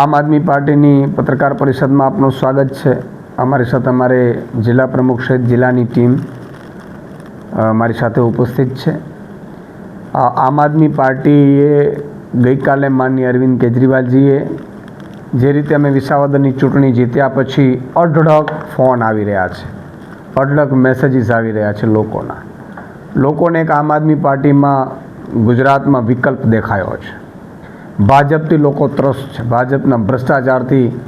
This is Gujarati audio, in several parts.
આમ આદમી પાર્ટીની પત્રકાર પરિષદમાં આપનું સ્વાગત છે. અમારી સાથે અમારે જિલ્લા પ્રમુખ સહિત જિલ્લાની ટીમ મારી સાથે ઉપસ્થિત છે. આમ આદમી પાર્ટીએ ગઈકાલે માનની અરવિંદ કેજરીવાલજીએ જે રીતે અમે વિસાવદરની ચૂંટણી જીત્યા પછી અઢળક ફોન આવી રહ્યા છે. અઢળક મેસેજીસ આવી રહ્યા છે લોકોના. લોકોને એક આમ આદમી પાર્ટીમાં ગુજરાતમાં વિકલ્પ દેખાયો છે. ભાજપથી લોકો ત્રસ્ત છે. ભાજપના ભ્રષ્ટાચારથી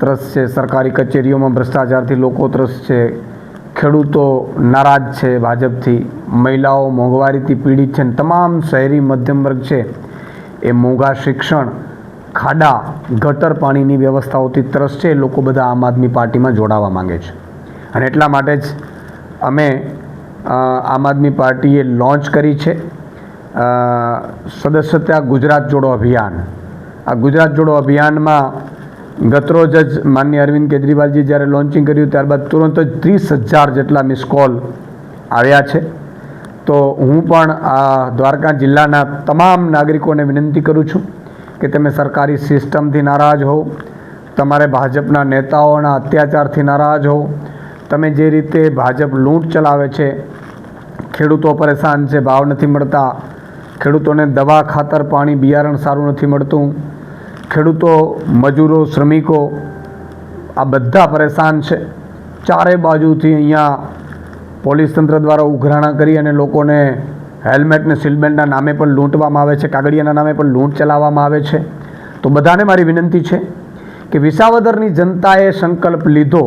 ત્રસ્ત છે. સરકારી કચેરીઓમાં ભ્રષ્ટાચારથી લોકો ત્રસ્ત છે. ખેડૂતો નારાજ છે ભાજપથી. મહિલાઓ મોંઘવારીથી પીડિત છે અને તમામ શહેરી મધ્યમ વર્ગ છે. એ મોંઘા શિક્ષણ, ખાડા, ગટર પાણીની વ્યવસ્થાઓથી ત્રસ્ત છે. એ લોકો બધા આમ આદમી પાર્ટીમાં જોડાવા માંગે છે. અને એટલા માટે જ અમે આમ આદમી પાર્ટીએ લોન્ચ કરી છે. સદસ્યતા ગુજરાત જોડો અભિયાન. આ ગુજરાત જોડો અભિયાનમાં ગતરોજ જ માનનીય અરવિંદ કેજરીવાલજી જ્યારે લોન્ચિંગ કર્યું, ત્યારબાદ તુરંત જ ત્રીસ હજાર જેટલા મિસ કોલ આવ્યા છે. તો હું પણ આ દ્વારકા જિલ્લાના તમામ નાગરિકોને વિનંતી કરું છું કે તમે સરકારી સિસ્ટમથી નારાજ હો તમારે ભાજપના નેતાઓના અત્યાચારથી નારાજ હો તમે જે રીતે ભાજપ લૂંટ ચલાવે છે, ખેડૂતો પરેશાન છે, ભાવ નથી મળતા ખેડૂતોને દવા ખાતર પાણી બિયારણ સારું નથી મળતું. ખેડૂતો, મજૂરો, શ્રમિકો આ બધા પરેશાન છે. ચારે બાજુથી અહીંયા પોલીસ તંત્ર દ્વારા ઉઘરાણા કરી અને લોકોને હેલ્મેટ ને સિલબેન્ડના નામે પણ લૂંટવામાં આવે છે, કાગળિયાના નામે પણ લૂંટ ચલાવવામાં આવે છે. તો બધાને મારી વિનંતી છે કે વિસાવદરની જનતાએ સંકલ્પ લીધો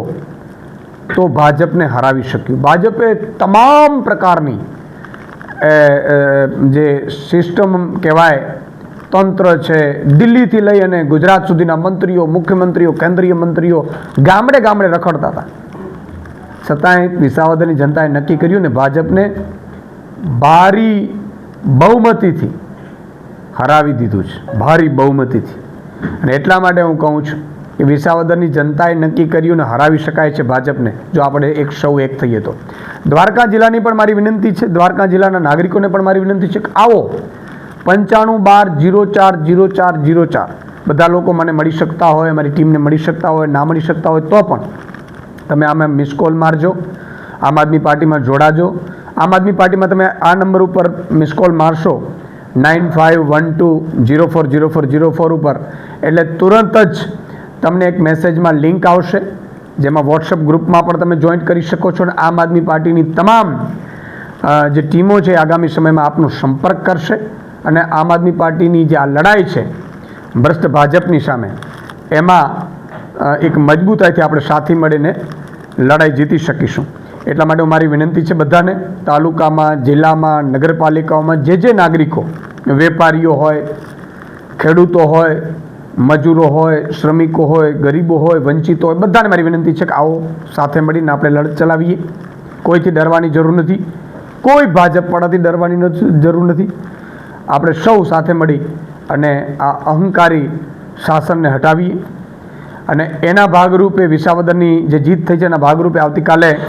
તો ભાજપને હરાવી શક્યું. ભાજપે તમામ પ્રકારની જે સિસ્ટમ કહેવાય, તંત્ર છે, દિલ્હીથી લઈ અને ગુજરાત સુધીના મંત્રીઓ, મુખ્યમંત્રીઓ, કેન્દ્રીય મંત્રીઓ ગામડે ગામડે રખડતા હતા. છતાંય વિસાવદરની જનતાએ નક્કી કર્યું ને ભાજપને ભારી બહુમતીથી હરાવી દીધું છે. ભારી બહુમતીથી. અને એટલા માટે હું કહું છું કે વિસાવદરની જનતાએ નક્કી કર્યું ને હરાવી શકાય છે ભાજપને. જો આપણે એક સૌ એક થઈએ તો. દ્વારકા જિલ્લાની પણ મારી વિનંતી છે, દ્વારકા જિલ્લાના નાગરિકોને પણ મારી વિનંતી છે કે આવો. પંચાણું બાર જીરો ચાર જીરો ચાર જીરો ચાર. બધા લોકો મને મળી શકતા હોય, મારી ટીમને મળી શકતા હોય, ના મળી શકતા હોય તો પણ તમે આમાં મિસ કોલ મારજો. આમ આદમી પાર્ટીમાં જોડાજો. આમ આદમી પાર્ટીમાં તમે આ નંબર ઉપર miss call મારશો. Nine five one two zero four zero four zero four ઉપર. એટલે તુરંત જ તમને એક મેસેજમાં લિંક આવશે, જેમાં વોટ્સઅપ ગ્રુપમાં પણ તમે જોઈન્ટ કરી શકો છો અને આમ આદમી પાર્ટીની તમામ જે ટીમો છે આગામી સમયમાં આપનો સંપર્ક કરશે અને આમ આદમી પાર્ટીની જે આ લડાઈ છે, ભ્રષ્ટ ભાજપની સામે, એમાં એક મજબૂતાઈથી આપણે સાથી મળીને લડાઈ જીતી શકીશું. એટલા માટે મારી વિનંતી છે બધાને, તાલુકામાં, જિલ્લામાં, નગરપાલિકાઓમાં જે જે નાગરિકો, વેપારીઓ હોય, ખેડૂતો હોય મજૂરો હોય, શ્રમિકો હોય, ગરીબો હોય, વંચિતો હોય, બધાને મારી વિનંતી છે કે આવો સાથે મળીને આપણે લડત ચલાવીએ. કોઈથી ડરવાની જરૂર નથી. કોઈ ભાજપ પડાથી ડરવાની જરૂર નથી. આપણે સૌ સાથે મળી અને આ અહંકારી શાસનને હટાવીએ. અને એના ભાગરૂપે વિસાવદરની જે જીત થઈ છે એના ભાગરૂપે આવતીકાલે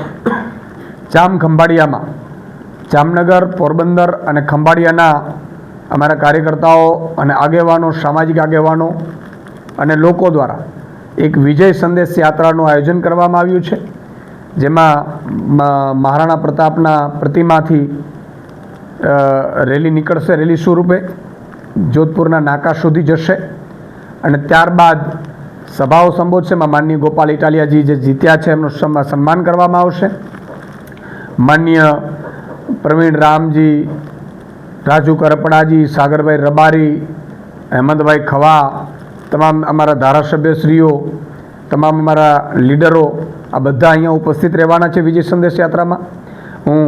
જામ ખંભાળિયામાં જામનગર, પોરબંદર અને ખંભાળિયાના અમારા કાર્યકર્તાઓ અને આગેવાનો, સામાજિક આગેવાનો અને લોકો દ્વારા એક વિજય સંદેશ યાત્રાનું આયોજન કરવામાં આવ્યું છે, જેમાં મહારાણા પ્રતાપના પ્રતિમાથી રેલી નીકળશે રેલી સ્વરૂપે, જોધપુરના નાકા સુધી જશે અને ત્યારબાદ સભાઓ સંબોધશે. એમાં માનનીય ગોપાલ ઇટાલિયાજી જે જીત્યા છે, એમનું સન્મા- સન્માન કરવામાં આવશે. માનનીય પ્રવીણ રામજી રાજુ કરપડાજી સાગરભાઈ રબારી, હેમંતભાઈ ખવા, તમામ અમારા ધારાસભ્યશ્રીઓ, તમામ અમારા લીડરો, આ બધા અહીંયા ઉપસ્થિત રહેવાના છે વિજય સંદેશ યાત્રામાં. હું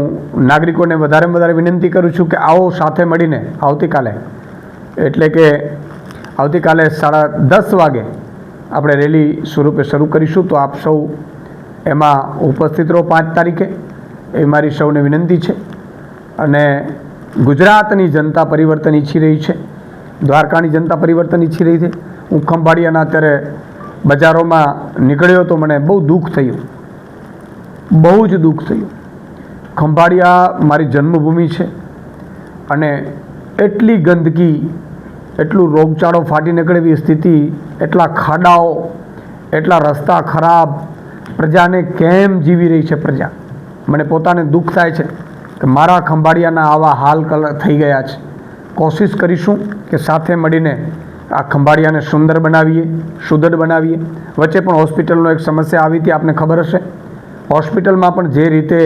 નાગરિકોને વધારેમાં વધારે વિનંતી કરું છું કે આવો સાથે મળીને આવતીકાલે, એટલે કે આવતીકાલે સાડા દસ વાગે આપણે રેલી સ્વરૂપે શરૂ કરીશું, તો આપ સૌ એમાં ઉપસ્થિત રહો પાંચ તારીખે. એ મારી સૌને વિનંતી છે. અને ગુજરાતની જનતા પરિવર્તન ઈચ્છી રહી છે. દ્વારકાની જનતા પરિવર્તન ઈચ્છી રહી છે. હું ખંભાળિયાના અત્યારે બજારોમાં નીકળ્યો તો મને બહુ દુઃખ થયું. બહુ જ દુઃખ થયું. ખંભાળિયા મારી જન્મભૂમિ છે અને એટલી ગંદકી, એટલું રોગચાળો ફાટી નીકળે સ્થિતિ, એટલા ખાડાઓ, એટલા રસ્તા ખરાબ, પ્રજાને કેમ જીવી રહી છે પ્રજા? મને પોતાને દુઃખ થાય છે. કે મારા ખંભાળિયાના આવા હાલ કલર થઈ ગયા છે. કોશિશ કરીશું કે સાથે મળીને આ ખંભાળિયાને સુંદર બનાવીએ, સુદૃઢ બનાવીએ. વચ્ચે પણ હોસ્પિટલનો એક સમસ્યા આવી હતી, આપને ખબર હશે. હોસ્પિટલમાં પણ જે રીતે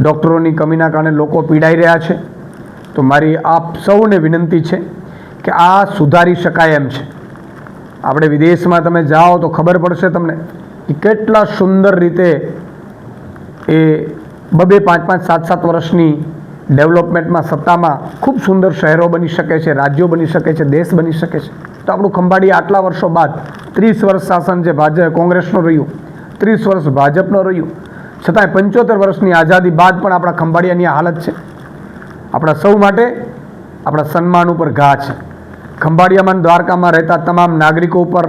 ડૉક્ટરોની કમીના કારણે લોકો પીડાઈ રહ્યા છે, તો મારી આપ સૌને વિનંતી છે કે આ સુધારી શકાય એમ છે. આપણે વિદેશમાં તમે જાઓ તો ખબર પડશે તમને કે કેટલા સુંદર રીતે એ બબે પાંચ પાંચ સાત સાત વર્ષની ડેવલપમેન્ટમાં સત્તામાં ખૂબ સુંદર શહેરો બની શકે છે, રાજ્યો બની શકે છે, દેશ બની શકે છે. તો આપણું ખંભાળી આટલા વર્ષો બાદ ત્રીસ વર્ષ શાસન જે ભાજપ કોંગ્રેસનું રહ્યું, ત્રીસ વર્ષ ભાજપનું રહ્યું, છતાંય પંચોતેર વર્ષની આઝાદી બાદ પણ આપણા ખંભાળિયાની હાલત છે. આપણા સૌ માટે આપણા સન્માન ઉપર ઘા છે. ખંભાળિયામાં દ્વારકામાં રહેતા તમામ નાગરિકો ઉપર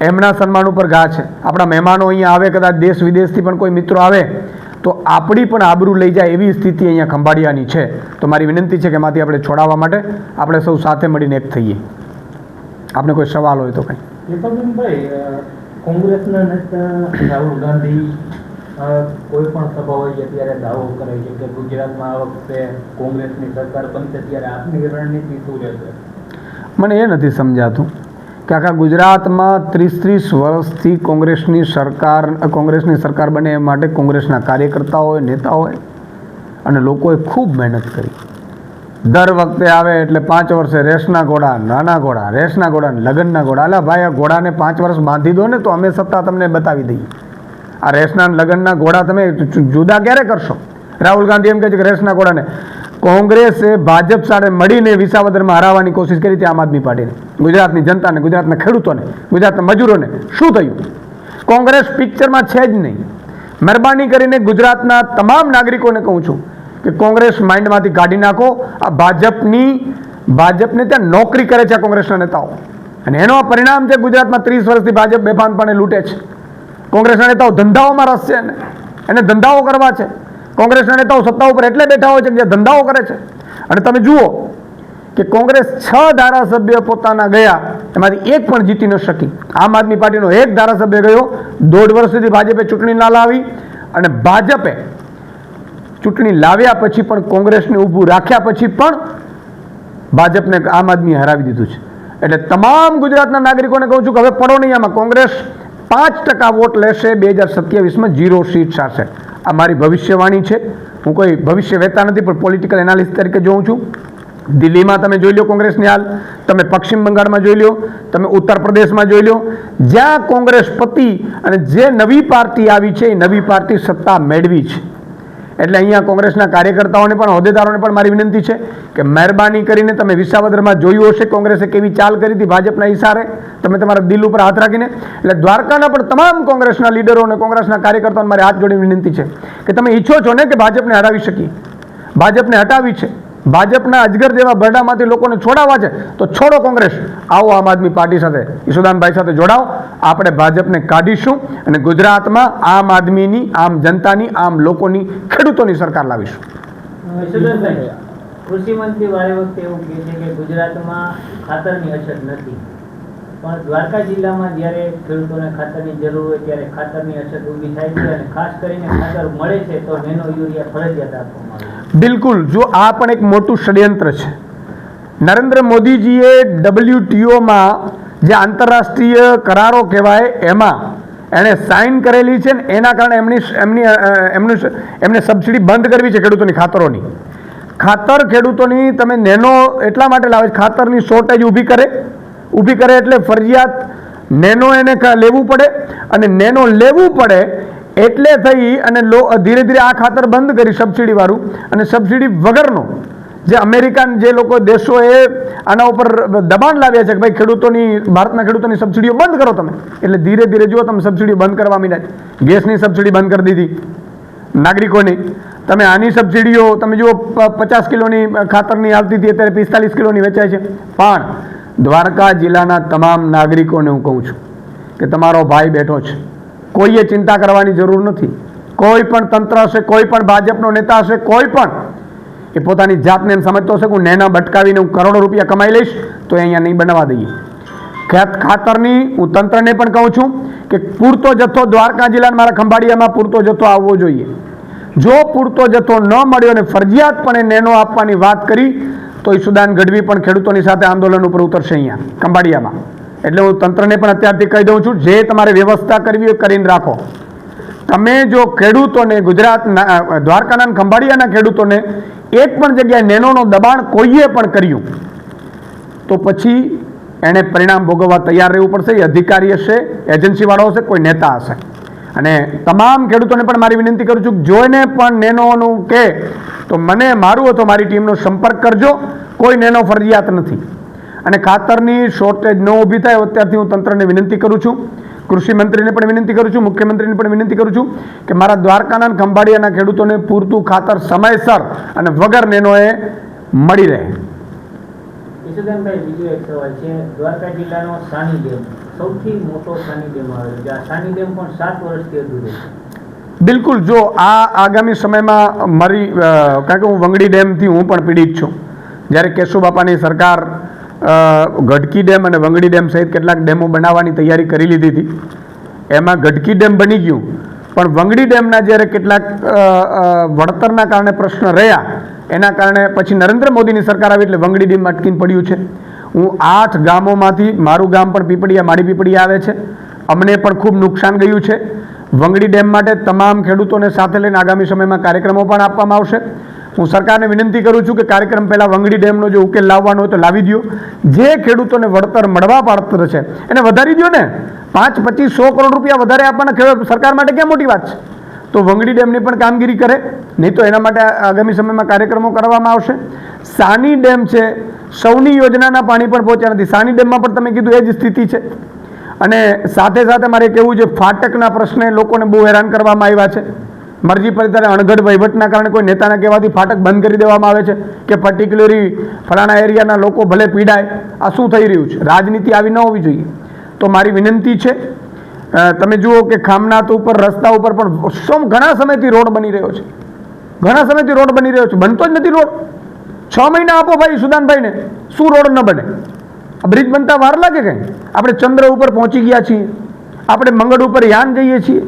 એમના સન્માન ઉપર ઘા છે. આપણા મહેમાનો અહીંયા આવે, કદાચ દેશ વિદેશથી પણ કોઈ મિત્રો આવે તો આપણી પણ આબરૂ લઈ જાય એવી સ્થિતિ અહીંયા ખંભાળિયાની છે. તો મારી વિનંતી છે કે એમાંથી આપણે છોડાવવા માટે આપણે સૌ સાથે મળીને એક થઈએ. આપને કોઈ સવાલ હોય તો કંઈ. કોંગ્રેસના નેતા રાહુલ ગાંધી કોઈ પણ સભા હોય ત્યારે દાવો કરે છે કે ગુજરાતમાં આ વખતે કોંગ્રેસની સરકાર બનશે ત્યારે આપની રણનીતિ શું રહેશે? મને એ નથી સમજાતું. કે આખા ગુજરાતમાં ત્રીસ ત્રીસ વર્ષથી કોંગ્રેસની સરકાર કોંગ્રેસની સરકાર બને એ માટે કોંગ્રેસના કાર્યકર્તાઓએ નેતાઓએ અને લોકોએ ખૂબ મહેનત કરી. દર વખતે આવે એટલે પાંચ વર્ષે રેસના ઘોડા, નાના ઘોડા, રેસના ઘોડા, લગ્નના ઘોડા. અલા ભાઈ, આ ઘોડાને પાંચ વર્ષ બાંધી દો ને તો અમે સત્તા તમને બતાવી દઈએ. આ રેસના લગ્નના ઘોડા તમે જુદા ક્યારે કરશો? રાહુલ ગાંધી એમ કહે છે કે રેસના ઘોડાને કોંગ્રેસે, ભાજપ સાથે મળીને વિસાવદરમાં હરાવવાની કોશિશ કરી હતી આમ આદમી પાર્ટીને. ગુજરાતની જનતાને, ગુજરાતના ખેડૂતોને, ગુજરાતના મજૂરોને શું થયું? કોંગ્રેસ પિક્ચરમાં છે જ નહીં. મહેરબાની કરીને ગુજરાતના તમામ નાગરિકોને કહું છું કે કોંગ્રેસ માઇન્ડમાંથી કાઢી નાખો. આ ભાજપની, ભાજપને ત્યાં નોકરી કરે છે કોંગ્રેસના નેતાઓ. અને એનો આ પરિણામ છે ગુજરાતમાં ત્રીસ વર્ષથી ભાજપ બેફાનપણે લૂંટે છે. કોંગ્રેસના નેતાઓ ધંધાઓમાં રસ છે એને. એને ધંધાઓ કરવા છે. કોંગ્રેસના નેતાઓ સત્તા ઉપર એટલે બેઠા હોય છે કે જે ધંધાઓ કરે છે. અને તમે જુઓ કે કોંગ્રેસ છ ધારાસભ્ય પોતાના ગયા, એમાંથી એક પણ જીતી ન શકી. આમ આદમી પાર્ટીનો એક ધારાસભ્ય ગયો, દોઢ વર્ષ સુધી ભાજપે ચૂંટણી ના લાવી અને ભાજપે ચૂંટણી લાવ્યા પછી પણ કોંગ્રેસને ઊભું રાખ્યા પછી પણ ભાજપને આમ આદમી હરાવી દીધું છે. એટલે તમામ ગુજરાતના નાગરિકોને કહું છું કે હવે પડો નહીં આમાં. કોંગ્રેસ પાંચ ટકા વોટ લેશે બે હજાર સત્યાવીસમાં, જીરો સીટ સાથે આ મારી ભવિષ્યવાણી છે. હું કોઈ ભવિષ્ય વહેતા નથી, પણ પોલિટિકલ એનાલિસ્ટ તરીકે જોઉં છું. દિલ્હીમાં તમે જોઈ લો કોંગ્રેસની હાલ. તમે પશ્ચિમ બંગાળમાં જોઈ લો. તમે ઉત્તર પ્રદેશમાં જોઈ લો. જ્યાં કોંગ્રેસ પતિ અને જે નવી પાર્ટી આવી છે, એ નવી પાર્ટી સત્તા મેળવી છે. એટલે અહીંયા કોંગ્રેસના કાર્યકર્તાઓને પણ, હોદ્દેદારોને પણ મારી વિનંતી છે કે મહેરબાની કરીને તમે વિસાવદરમાં જોયું હશે કોંગ્રેસે કેવી ચાલ કરી હતી ભાજપના ઈશારે. તમે તમારા દિલ ઉપર હાથ રાખીને, એટલે દ્વારકાના પણ તમામ કોંગ્રેસના લીડરો અને કોંગ્રેસના કાર્યકર્તાઓને મારી હાથ જોડી વિનંતી છે કે તમે ઈચ્છો છો ને કે ભાજપને હરાવી શકીએ. ભાજપને હટાવી છે. ભાજપના અજગર જેવા બરડામાંથી લોકોને છોડાવવા છે તો છોડો કોંગ્રેસ. આવો આમ આદમી પાર્ટી સાથે ઈશુદાનભાઈ સાથે જોડાઓ. આપણે ભાજપને કાઢીશું અને ગુજરાતમાં આમ આદમીની આમ જનતાની આમ લોકોની ખેડૂતોની સરકાર લાવીશું. યશોદાનભાઈ, કૃષિ મંત્રી વારે અછત નથી. અછત બિલકુલ, જો આ પણ એક મોટું ષડયંત્ર છે. નરેન્દ્ર મોદીજીએ ડબલ્યુટીઓમાં જે આંતરરાષ્ટ્રીય કરારો કહેવાય, એમાં એણે સાઇન કરેલી છે ને એના કારણે એમની એમની એમનું એમને સબસિડી બંધ કરવી છે ખેડૂતોની ખાતરોની. ખાતર ખેડૂતોની તમે નેનો એટલા માટે લાવે ખાતરની શોર્ટેજ ઊભી કરે. ઊભી કરે એટલે ફરજિયાત નેનો એને લેવું પડે અને નેનો લેવું પડે એટલે થઈ અને લો ધીરે ધીરે આ ખાતર બંધ કરી સબસિડીવાળું અને સબસિડી વગરનો જે અમેરિકન જે લોકો દેશોએ આના ઉપર દબાણ લાવ્યા છે કે ભાઈ ખેડૂતોની ભારતના ખેડૂતોની સબસિડીઓ બંધ કરો તમે. એટલે ધીરે ધીરે જુઓ તમે સબસિડીઓ બંધ કરવા માંડ્યા ગેસની સબસિડી બંધ કરી દીધી. નાગરિકોની. તમે આની સબસિડીઓ તમે જુઓ પચાસ કિલોની ખાતરની આવતી હતી, અત્યારે પિસ્તાલીસ કિલોની વેચાય છે. પણ દ્વારકા જિલ્લાના તમામ નાગરિકોને હું કહું છું કે તમારો ભાઈ બેઠો છે. કોઈએ ચિંતા કરવાની જરૂર નથી. કોઈ પણ તંત્ર હશે, કોઈ પણ ભાજપનો નેતા હશે, કોઈ પણ, એ પોતાની જાતને એમ સમજતો હશે કે હું નેના બટકાવીને હું કરોડો રૂપિયા કમાઈ લઈશ, તો અહીંયા નહીં બનાવવા દઈએ. ખેત ખાતરની હું તંત્રને પણ કહું છું કે પૂરતો જથ્થો દ્વારકા જિલ્લાના મારા ખંભાળિયામાં પૂરતો જથ્થો આવવો જોઈએ. જો પૂરતો જથ્થો ન મળ્યો અને ફરજિયાતપણે નેનો આપવાની વાત કરી, તો ઈસુદાન ગઢવી પણ ખેડૂતોની સાથે આંદોલન ઉપર ઉતરશે અહીંયા, ખંભાળિયામાં. એટલે હું તંત્રને પણ અત્યારથી કહી દઉં છું, જે તમારે વ્યવસ્થા કરવી હોય કરીને રાખો. તમે જો ખેડૂતોને ગુજરાતના દ્વારકાના ખંભાળિયાના ખેડૂતોને એક પણ જગ્યાએ નેનોનો દબાણ કોઈએ પણ કર્યું, તો પછી એણે પરિણામ ભોગવવા તૈયાર રહેવું પડશે. એ અધિકારી હશે, એજન્સીવાળો હશે, કોઈ નેતા હશે. અને તમામ ખેડૂતોને પણ મારી વિનંતી કરું છું, જોઈને પણ નેનોનું કે, તો મને, મારું અથવા મારી ટીમનો સંપર્ક કરજો. કોઈ નેનો ફરજિયાત નથી. અને ખાતરની શોર્ટેજ ન ઊભી થાય અત્યારથી હું તંત્રને વિનંતી કરું છું. કૃષિ મંત્રીને પણ વિનંતી કરું છું મુખ્યમંત્રીને પણ વિનંતી કરું છું કે મારા દ્વારકાના ખંભાળિયાના ખેડૂતોને પૂરતું ખાતર સમયસર અને વગર નેનોએ મળી રહે. ઈશુદાનભાઈ બીજો એક સવાલ છે. દ્વારકા જિલ્લાનો સાની ડેમ સૌથી મોટો સાની ડેમ આવેલો છે. આ સાની ડેમ પણ સાત વર્ષથી અધૂરો છે. બિલકુલ જો આ આગામી સમયમાં મારી કારણ કે હું વંગડી ડેમથી હું પણ પીડિત છું. જ્યારે કેશુબાપાની સરકાર ગઢકી ડેમ અને વંગડી ડેમ સહિત કેટલાક ડેમો બનાવવાની તૈયારી કરી લીધી હતી. એમાં ગઢકી ડેમ બની ગયું, પણ વંગડી ડેમના જ્યારે કેટલાક વળતરના કારણે પ્રશ્ન રહ્યા, એના કારણે પછી નરેન્દ્ર મોદીની સરકાર આવી એટલે વંગડી ડેમ અટકીને પડ્યું છે. હું આઠ ગામોમાંથી, મારું ગામ પણ પીપળિયા માડી પીપળિયા આવે છે. અમને પણ ખૂબ નુકસાન ગયું છે. વંગડી ડેમ માટે તમામ ખેડૂતોને સાથે લઈને આગામી સમયમાં કાર્યક્રમો પણ આપવામાં આવશે. હું સરકારને વિનંતી કરું છું કે કાર્યક્રમ પહેલાં વંગડી ડેમનો જો ઉકેલ લાવવાનો હોય તો લાવી દો જે ખેડૂતોને વળતર મળવા પાત્ર છે, એને વધારી દો ને. પાંચ, પચીસ, સો કરોડ રૂપિયા વધારે આપવાના ખેડૂત સરકાર માટે ક્યાં મોટી વાત છે? તો વંગડી ડેમની પણ કામગીરી કરે, નહીં તો એના માટે આગામી સમયમાં કાર્યક્રમો કરવામાં આવશે. સાની ડેમ છે, સૌની યોજનાના પાણી પણ પહોંચ્યા નથી. સાની ડેમમાં પણ તમે કીધું એ જ સ્થિતિ છે. અને સાથે સાથે મારે કહેવું છે ફાટકના પ્રશ્ને લોકોને બહુ હેરાન કરવામાં આવ્યા છે. મરજી પરિતારે અણઘડ વહીવટના કારણે કોઈ નેતાના કહેવાથી ફાટક બંધ કરી દેવામાં આવે છે કે પર્ટિક્યુલરી ફલાણા એરિયાના લોકો ભલે પીડાય, આ શું થઈ રહ્યું છે? રાજનીતિ આવી ન હોવી જોઈએ. તો મારી વિનંતી છે તમે જુઓ કે ખામનાથ ઉપર, રસ્તા ઉપર પણ સમ ઘણા સમયથી રોડ બની રહ્યો છે. ઘણા સમયથી રોડ બની રહ્યો છે. બનતો જ નથી રોડ. છ મહિના આપો ભાઈ સુદાનભાઈને. શું રોડ ન બને? બ્રિજ બનતા વાર લાગે કંઈ આપણે ચંદ્ર ઉપર પહોંચી ગયા છીએ. આપણે મંગળ ઉપર યાન જઈએ છીએ.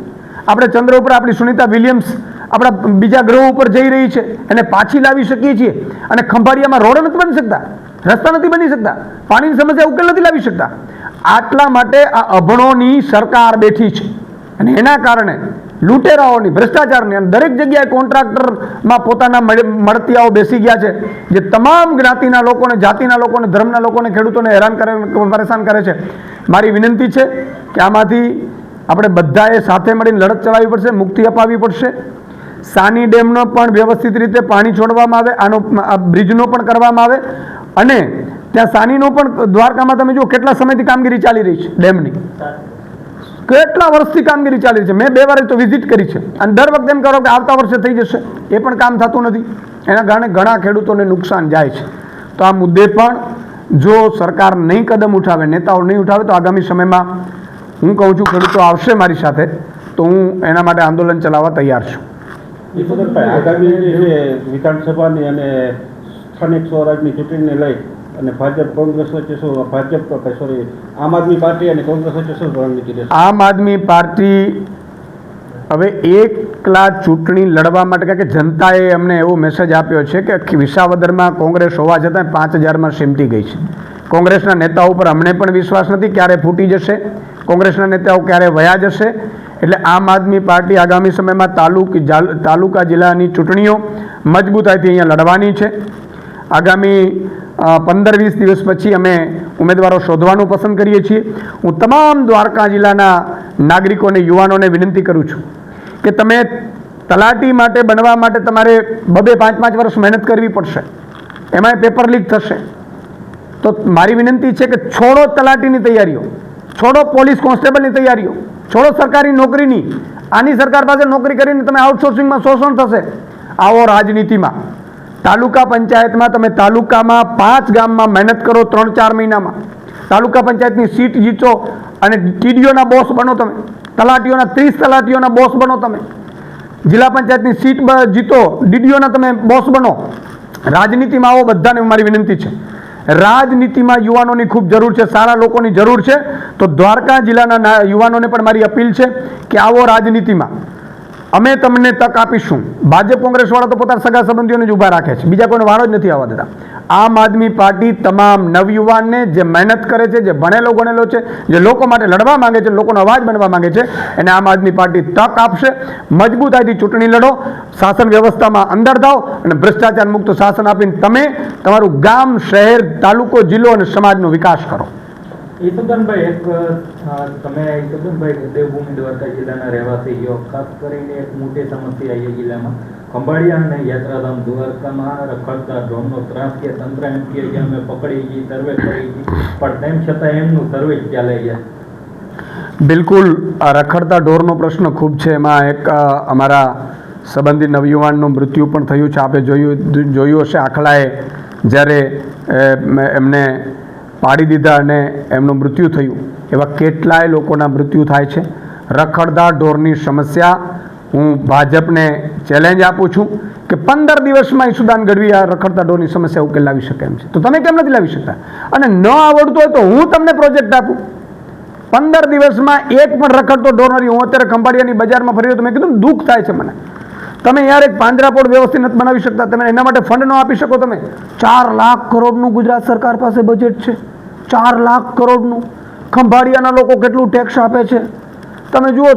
આપણે ચંદ્ર ઉપર આપણી સુનિતા વિલિયમ્સ આપણા બીજા ગ્રહો ઉપર જઈ રહી છે. એને પાછી લાવી શકીએ છીએ. અને ખંભાળિયામાં રોડ નથી બની શકતા. રસ્તા નથી બની શકતા. પાણીની સમસ્યા ઉકેલ નથી લાવી શકતા. આટલા માટે આ અભણોની સરકાર બેઠી છે. અને એના કારણે લૂંટેરાઓની, ભ્રષ્ટાચારની અને દરેક જગ્યાએ કોન્ટ્રાક્ટરમાં પોતાના મળ- મળતિયાઓ બેસી ગયા છે, જે તમામ જ્ઞાતિના લોકોને, જાતિના લોકોને, ધર્મના લોકોને ખેડૂતોને હેરાન કરે, પરેશાન કરે છે. મારી વિનંતી છે કે આમાંથી આપણે બધાએ સાથે મળીને લડત ચલાવવી પડશે, મુક્તિ અપાવવી પડશે. સાની ડેમનો પણ વ્યવસ્થિત રીતે પાણી છોડવામાં આવે, આનો બ્રિજનો પણ કરવામાં આવે. અને ત્યાં સાનીનો પણ દ્વારકામાં તમે જુઓ કેટલા સમયથી કામગીરી ચાલી રહી છે ડેમની. કેટલા વર્ષથી કામગીરી ચાલી છે? મેં બે વાર તો વિઝિટ કરી છે. અને દર વખતે એમ કરો કે આવતા વર્ષે થઈ જશે. એ પણ કામ થતું નથી. એના કારણે ઘણા ખેડૂતોને નુકસાન જાય છે. તો આ મુદ્દે પણ જો સરકાર નહીં કદમ ઉઠાવે, નેતાઓ નહીં ઉઠાવે, તો આગામી સમયમાં હું કહું છું ખેડૂતો આવશે મારી સાથે તો હું એના માટે આંદોલન ચલાવવા તૈયાર છું. વિધાનસભાની અને સ્થાનિક સ્વરાજની ચૂંટણીને લઈ અને ભાજપ કોંગ્રેસ વચ્ચે શું ભાજપ સોરી આમ આદમી પાર્ટી અને કોંગ્રેસ વચ્ચે શું રણનીતિ રહેશે? આમ આદમી પાર્ટી હવે એકલા ચૂંટણી લડવા માટે કારણ કે જનતાએ અમને એવો મેસેજ આપ્યો છે કે વિસાવદરમાં કોંગ્રેસ હોવા છતાં પાંચ હજારમાં સીમટી ગઈ છે. કોંગ્રેસના નેતાઓ પર અમને પણ વિશ્વાસ નથી ક્યારે ફૂટી જશે? કોંગ્રેસના નેતાઓ ક્યારે વયા જશે? એટલે આમ આદમી પાર્ટી આગામી સમયમાં તાલુક તાલુકા જિલ્લાની ચૂંટણીઓ મજબૂતાઈથી અહીંયા લડવાની છે. આગામી પંદર વીસ દિવસ પછી અમે ઉમેદવારો શોધવાનું પસંદ કરીએ છીએ. હું તમામ દ્વારકા જિલ્લાના નાગરિકોને યુવાનોને વિનંતી કરું છું કે તમે તલાટી માટે, બનવા માટે તમારે બબે પાંચ પાંચ વર્ષ મહેનત કરવી પડશે. એમાંય પેપર લીક થશે. તો મારી વિનંતી છે કે છોડો તલાટીની તૈયારીઓ. છોડો પોલીસ કોન્સ્ટેબલની તૈયારીઓ. છોડો સરકારી નોકરીની. આની સરકાર પાસે નોકરી કરીને તમે આઉટસોર્સિંગમાં શોષણ થશે. આવો રાજનીતિમાં. તાલુકા પંચાયતમાં તમે તાલુકામાં પાંચ ગામમાં મહેનત કરો ત્રણ ચાર મહિનામાં. તાલુકા પંચાયતની સીટ જીતો અને ટીડીઓના બોસ બનો તમે. તલાટીઓના ત્રીસ તલાટીઓના બોસ બનો તમે. જિલ્લા પંચાયતની સીટ જીતો, ડીડીઓના તમે બોસ બનો. રાજનીતિમાં આવો બધાને મારી વિનંતી છે. રાજનીતિમાં યુવાનોની ખૂબ જરૂર છે, સારા લોકોની જરૂર છે. તો દ્વારકા જિલ્લાના યુવાનોને પણ મારી અપીલ છે કે આવો રાજનીતિમાં. અમે તમને તક આપીશું. ભાજપ કોંગ્રેસવાળા તો પોતાના સગા સંબંધીઓને જ ઊભા રાખે છે. બીજા કોઈને વારો જ નથી આવવા દેતા. આમ આદમી પાર્ટી તમામ નવયુવાનને જે મહેનત કરે છે, જે ભણેલો ગણેલો છે, જે લોકો માટે લડવા માંગે છે, લોકોનો અવાજ બનવા માંગે છે, એને આમ આદમી પાર્ટી તક આપશે. મજબૂતાઈથી ચૂંટણી લડો, શાસન વ્યવસ્થામાં અંદર થાઓ અને ભ્રષ્ટાચાર મુક્ત શાસન આપીને તમે તમારું ગામ, શહેર, તાલુકો, જિલ્લો અને સમાજનો વિકાસ કરો. ઈસુદાનભાઈ, એક તમે ઈસુદાનભાઈ દેવભૂમિ દ્વારકા જિલ્લાના રહેવાસી છો ખાસ કરીને એક મોટી સમસ્યા એ જિલ્લામાં. ખંભાળિયા અને યાત્રાધામ દ્વારકામાં રખડતા ડ્રોનનો ત્રાસ કે તંત્ર એમ કે અમે પકડી ગઈ સર્વે કરી ગઈ પણ તેમ છતાં એમનું સર્વે ચાલે છે. બિલકુલ, આ રખડતા ઢોરનો પ્રશ્ન ખૂબ છે. એમાં એક અમારા સંબંધી નવયુવાનનું મૃત્યુ પણ થયું છે. આપે જોયું જોયું હશે, આખલાએ જ્યારે એમને પાડી દીધા અને એમનું મૃત્યુ થયું. એવા કેટલાય લોકોના મૃત્યુ થાય છે. રખડતા ઢોરની સમસ્યા હું ભાજપને ચેલેન્જ આપું છું કે પંદર દિવસમાં ઈસુદાન ગઢવી આ રખડતા ઢોરની સમસ્યા ઉકેલ લાવી શકે એમ છે. તો તમે કેમ નથી લાવી શકતા? અને ન આવડતું હોય તો હું તમને પ્રોજેક્ટ આપું. પંદર દિવસમાં એક પણ રખડતો ઢોર નથી. હું અત્યારે ખંભાળિયાની બજારમાં ફરી રહ્યો તો મેં કીધું દુઃખ થાય છે મને. તમે યાર એક પાંજરાપોળ વ્યવસ્થિત નથી બનાવી શકતા. તમે એના માટે ફંડ ન આપી શકો તમે. ચાર લાખ કરોડનું ગુજરાત સરકાર પાસે બજેટ છે. ચાર લાખ કરોડનું. ખંભાળિયાના લોકો કેટલું ટેક્સ આપે છે? તમે જુઓ,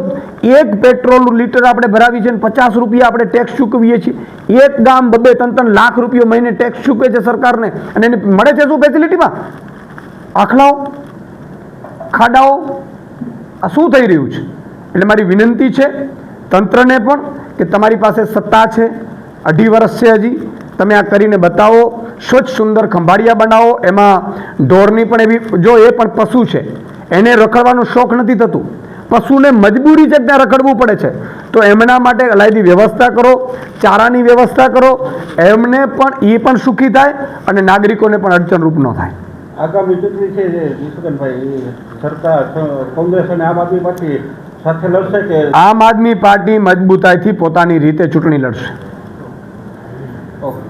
એક પેટ્રોલ લીટર આપણે ભરાવી છે ને પચાસ રૂપિયા આપણે ટેક્સ ચૂકવીએ છીએ. એક ગામ બબે ત્રણ ત્રણ લાખ રૂપિયા મહિને ટેક્સ ચૂકવે છે સરકારને. અને એને મળે છે શું ફેસિલિટીમાં આખલાઓ? ખાડાઓ? આ શું થઈ રહ્યું છે? એટલે મારી વિનંતી છે તંત્રને પણ કે તમારી પાસે સત્તા છે, અઢી વર્ષ છે હજી, તમે આ કરીને બતાવો, સ્વચ્છ સુંદર ખંભાળિયા બનાવો, એમાં ઢોરની પણ એવી, જો એ પણ પશુ છે, એને રખડવાનો શોખ નથી થતું. પશુને મજબૂરી છે ત્યાં રખડવું પડે છે? તો એમના માટે અલાયદી વ્યવસ્થા કરો, ચારાની વ્યવસ્થા કરો, એમને પણ એ પણ સુખી થાય અને નાગરિકોને પણ અડચણરૂપ ન થાય. આગામી ચૂંટણી છે સરકાર, કોંગ્રેસ અને આમ આદમી પાર્ટી સાથે લડશે કે આમ આદમી પાર્ટી મજબૂતાઈથી પોતાની રીતે ચૂંટણી લડશે? ઓકે